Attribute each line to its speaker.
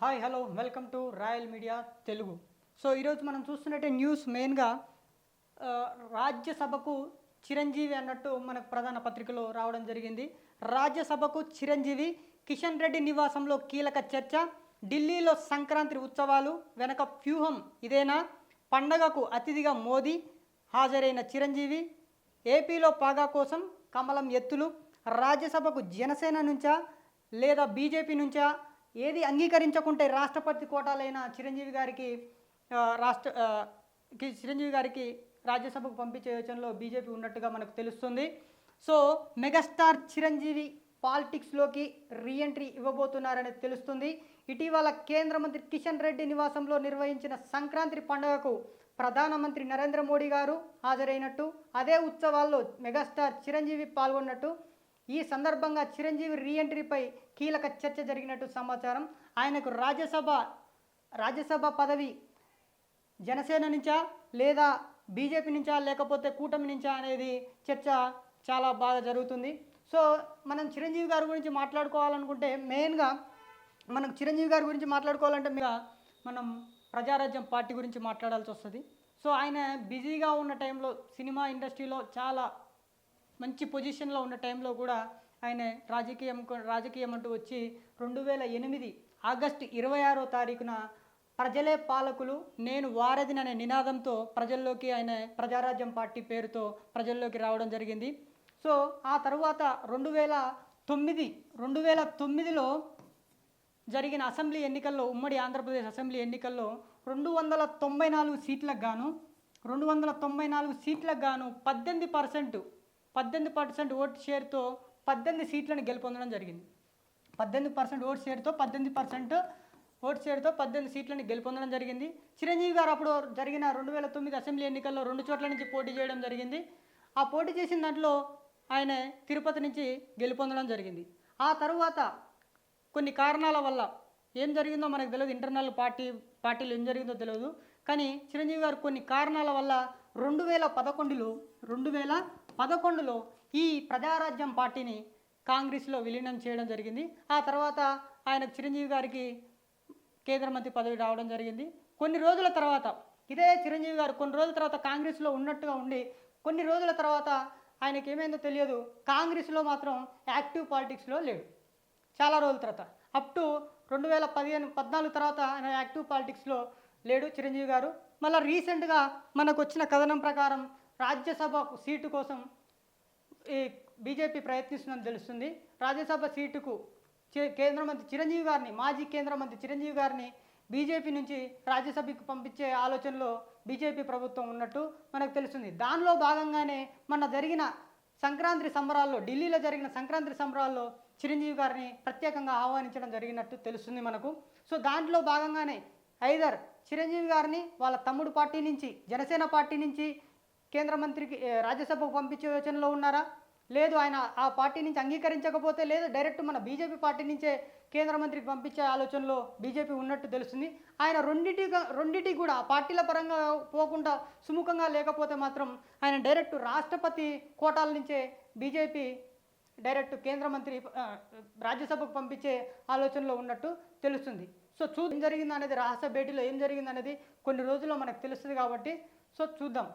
Speaker 1: Hi hello welcome to Royal Media Telugu so ఈరోజు మనం చూస్తున్నట్టే news మెయిన్గా రాజ్యసభకు చిరంజీవి అన్నట్టు మనకు ప్రధాన పత్రికలో రావడం జరిగింది. రాజ్యసభకు చిరంజీవి కిషన్ రెడ్డి నివాసంలో కీలక చర్చ ఢిల్లీలో సంక్రాంతి ఉత్సవాలు వెనక వ్యూహం ఇదేనా? పండగకు అతిథిగా మోదీ హాజరైన చిరంజీవి ఏపీలో పాగా కోసం కమలం ఎత్తులు రాజ్యసభకు జనసేన నుంచా లేదా బీజేపీ నుంచా ఏది అంగీకరించకుంటే రాష్ట్రపతి కోటాలైన చిరంజీవి గారికి రాష్ట్ర చిరంజీవి గారికి రాజ్యసభకు పంపించే యోచనలో బీజేపీ ఉన్నట్టుగా మనకు తెలుస్తుంది. సో మెగాస్టార్ చిరంజీవి పాలిటిక్స్లోకి రీఎంట్రీ ఇవ్వబోతున్నారని తెలుస్తుంది. ఇటీవల కేంద్ర మంత్రి కిషన్ రెడ్డి నివాసంలో నిర్వహించిన సంక్రాంతి పండుగకు ప్రధానమంత్రి నరేంద్ర మోడీ గారు హాజరైనట్టు అదే ఉత్సవాల్లో మెగాస్టార్ చిరంజీవి పాల్గొన్నట్టు ఈ సందర్భంగా చిరంజీవి రీఎంట్రీపై కీలక చర్చ జరిగినట్టు సమాచారం. ఆయనకు రాజ్యసభ రాజ్యసభ పదవి జనసేన నుంచా లేదా బీజేపీ నుంచా లేకపోతే కూటమి నుంచా అనేది చర్చ చాలా బాగా జరుగుతుంది. సో మనం చిరంజీవి గారి గురించి మాట్లాడుకోవాలనుకుంటే మెయిన్గా మనకు చిరంజీవి గారి గురించి మాట్లాడుకోవాలంటే మనం ప్రజారాజ్యం పార్టీ గురించి మాట్లాడాల్సి వస్తుంది. సో ఆయన బిజీగా ఉన్న టైంలో సినిమా ఇండస్ట్రీలో చాలా మంచి పొజిషన్లో ఉన్న టైంలో కూడా ఆయన రాజకీయం రాజకీయం అంటూ వచ్చి రెండు వేల ఎనిమిది ఆగస్టు ఇరవై ఆరో తారీఖున ప్రజలే పాలకులు నేను వారధిని అనే నినాదంతో ప్రజల్లోకి ఆయన ప్రజారాజ్యం పార్టీ పేరుతో ప్రజల్లోకి రావడం జరిగింది. సో ఆ తర్వాత రెండు వేల తొమ్మిది రెండు వేల తొమ్మిదిలో జరిగిన అసెంబ్లీ ఎన్నికల్లో ఉమ్మడి ఆంధ్రప్రదేశ్ అసెంబ్లీ ఎన్నికల్లో రెండు వందల తొంభై నాలుగు సీట్లకు గాను రెండు వందల తొంభై నాలుగు సీట్లకు గాను పద్దెనిమిది పర్సెంట్ పద్దెనిమిది పర్సెంట్ ఓటు షేర్తో పద్దెనిమిది సీట్లను గెలుపొందడం జరిగింది. పద్దెనిమిది పర్సెంట్ ఓటు షేర్తో పద్దెనిమిది పర్సెంట్ ఓటు షేర్తో పద్దెనిమిది సీట్లను గెలుపొందడం జరిగింది. చిరంజీవి గారు అప్పుడు జరిగిన రెండు వేల తొమ్మిది అసెంబ్లీ ఎన్నికల్లో రెండు చోట్ల నుంచి పోటీ చేయడం జరిగింది. ఆ పోటీ చేసిన దాంట్లో ఆయన తిరుపతి నుంచి గెలుపొందడం జరిగింది. ఆ తరువాత కొన్ని కారణాల వల్ల ఏం జరిగిందో మనకు తెలియదు. ఇంటర్నల్ పార్టీ పార్టీలు ఏం జరిగిందో తెలియదు. కానీ చిరంజీవి గారు కొన్ని కారణాల వల్ల రెండు వేల పదకొండులో రెండు వేల పదకొండులో ఈ ప్రజారాజ్యం పార్టీని కాంగ్రెస్లో విలీనం చేయడం జరిగింది. ఆ తర్వాత ఆయనకు చిరంజీవి గారికి కేంద్ర మంత్రి పదవి రావడం జరిగింది. కొన్ని రోజుల తర్వాత ఇదే చిరంజీవి గారు కొన్ని రోజుల తర్వాత కాంగ్రెస్లో ఉన్నట్టుగా ఉండి కొన్ని రోజుల తర్వాత ఆయనకి ఏమైందో తెలియదు. కాంగ్రెస్లో మాత్రం యాక్టివ్ పాలిటిక్స్లో లేడు. చాలా రోజుల తర్వాత. అప్ టు రెండు వేల పదిహేను పద్నాలుగు తర్వాత ఆయన యాక్టివ్ పాలిటిక్స్లో లేడు చిరంజీవి గారు. మళ్ళీ రీసెంట్గా మనకు వచ్చిన కథనం ప్రకారం రాజ్యసభ సీటు కోసం ఈ బీజేపీ ప్రయత్నిస్తుందని తెలుస్తుంది. రాజ్యసభ సీటుకు కేంద్ర మంత్రి చిరంజీవి గారిని మాజీ కేంద్ర మంత్రి చిరంజీవి గారిని బీజేపీ నుంచి రాజ్యసభకు పంపించే ఆలోచనలో బీజేపీ ప్రభుత్వం ఉన్నట్టు మనకు తెలుస్తుంది. దానిలో భాగంగానే మన జరిగిన సంక్రాంతి సంబరాల్లో ఢిల్లీలో జరిగిన సంక్రాంతి సంబరాల్లో చిరంజీవి గారిని ప్రత్యేకంగా ఆహ్వానించడం జరిగినట్టు తెలుస్తుంది మనకు. సో దాంట్లో భాగంగానే ఐదర్ చిరంజీవి గారిని వాళ్ళ తమ్ముడు పార్టీ నుంచి జనసేన పార్టీ నుంచి కేంద్ర మంత్రికి రాజ్యసభకు పంపించే యోచనలో ఉన్నారా? లేదు ఆయన ఆ పార్టీ నుంచి అంగీకరించకపోతే లేదు డైరెక్ట్ మన బీజేపీ పార్టీ నుంచే కేంద్ర మంత్రికి పంపించే ఆలోచనలో బీజేపీ ఉన్నట్టు తెలుస్తుంది. ఆయన రెండింటి రెండింటి కూడా ఆ పార్టీల పరంగా పోకుండా సుముఖంగా లేకపోతే మాత్రం ఆయన డైరెక్ట్ రాష్ట్రపతి కోటాల నుంచే బీజేపీ డైరెక్ట్ కేంద్ర మంత్రి రాజ్యసభకు పంపించే ఆలోచనలో ఉన్నట్టు తెలుస్తుంది. సో చూ ఏం జరిగిందనేది రహస్య భేటీలో ఏం జరిగిందనేది కొన్ని రోజుల్లో మనకు తెలుస్తుంది కాబట్టి సో చూద్దాం.